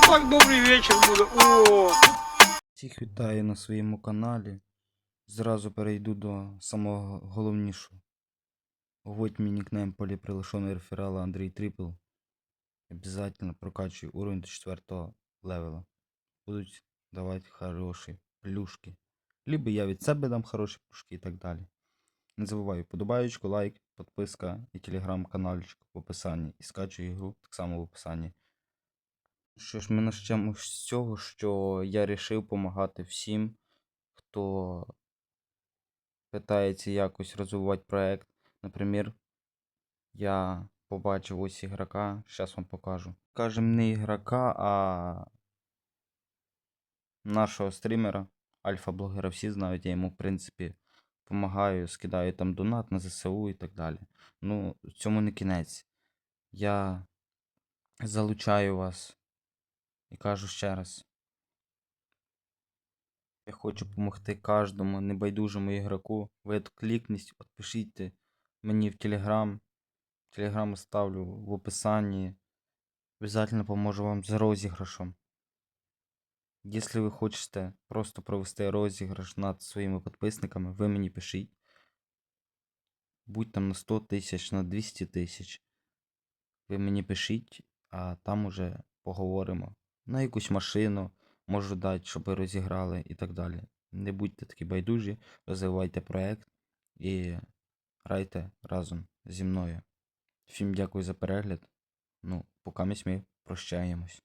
Так добрий вечір буде. Всіх вітаю на своєму каналі. Зразу перейду до самого головнішого. Вводь мій нікнейм поліприлишений реферала Андрій Трипл. Обязательно прокачуй уровень до 4 левела. Будуть давати хороші плюшки. Либо я від себе дам хороші плюшки і так далі. Не забувай подобаючку, лайк, підписка і телеграм-каналчик в описанні. І скачуй ігру так само в описанні. Що ж, ми почнемо з цього, що я вирішив допомагати всім, хто питається якось розвивати проект. Наприклад, я побачив ось ігрока, зараз вам покажу. Скажем, не ігрока, а нашого стрімера, альфа-блогера, всі знають, я йому, в принципі, допомагаю, скидаю там донат на ЗСУ і так далі. Ну, цьому не кінець. Я залучаю вас. І кажу ще раз. Я хочу допомогти кожному небайдужому ігроку. Ви клікніть, відпишіть мені в Телеграм. Телеграм оставлю в описанні. Обязательно поможу вам з розіграшем. Якщо ви хочете просто провести розіграш над своїми підписниками, ви мені пишіть. Будь там на 100 тисяч, на 200 тисяч. Ви мені пишіть, а там уже поговоримо. На якусь машину можу дати, щоб ви розіграли і так далі. Не будьте такі байдужі, розвивайте проект і грайте разом зі мною. Всім дякую за перегляд. Ну, поки ми прощаємось.